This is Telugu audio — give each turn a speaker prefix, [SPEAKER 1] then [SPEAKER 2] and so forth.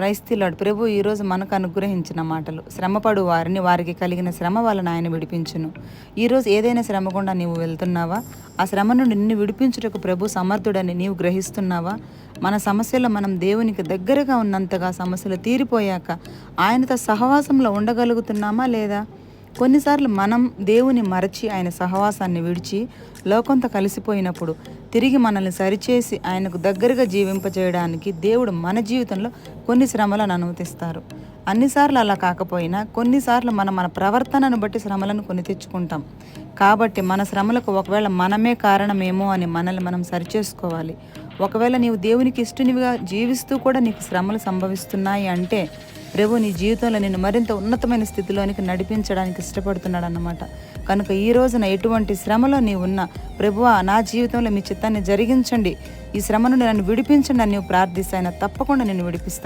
[SPEAKER 1] క్రైస్తీలాడు. ప్రభు ఈరోజు మనకు అనుగ్రహించిన మాటలు. శ్రమపడు వారిని వారికి కలిగిన శ్రమ వలన ఆయన విడిపించును. ఈరోజు ఏదైనా శ్రమ గుండా నీవు వెళ్తున్నావా? ఆ శ్రమ నుండి నిన్ను విడిపించుటకు ప్రభు సమర్థుడని నీవు గ్రహిస్తున్నావా? మన సమస్యలు మనం దేవునికి దగ్గరగా ఉన్నంతగా సమస్యలు తీరిపోయాక ఆయనతో సహవాసంలో ఉండగలుగుతున్నామా లేదా? కొన్నిసార్లు మనం దేవుని మరచి ఆయన సహవాసాన్ని విడిచి లోకంతో కలిసిపోయినప్పుడు తిరిగి మనల్ని సరిచేసి ఆయనకు దగ్గరగా జీవింపజేయడానికి దేవుడు మన జీవితంలో కొన్ని శ్రమలను అనుమతిస్తారు. అన్నిసార్లు అలా కాకపోయినా కొన్నిసార్లు మనం మన ప్రవర్తనను బట్టి శ్రమలను కొని తెచ్చుకుంటాం. కాబట్టి మన శ్రమలకు ఒకవేళ మనమే కారణమేమో అని మనల్ని మనం సరిచేసుకోవాలి. ఒకవేళ నీవు దేవునికి ఇష్టనివిగా జీవిస్తూ కూడా నీకు శ్రమలు సంభవిస్తున్నాయి అంటే ప్రభు నీ జీవితంలో నేను మరింత ఉన్నతమైన స్థితిలోనికి నడిపించడానికి ఇష్టపడుతున్నాడు అన్నమాట కనుక ఈ రోజున ఎటువంటి శ్రమలో నీ ఉన్న ప్రభువా నా జీవితంలో మీ చిత్తాన్ని జరిగించండి. ఈ శ్రమ నుండి నన్ను విడిపించండి అని నువ్వు ప్రార్థిస్తాయన తప్పకుండా నేను విడిపిస్తాను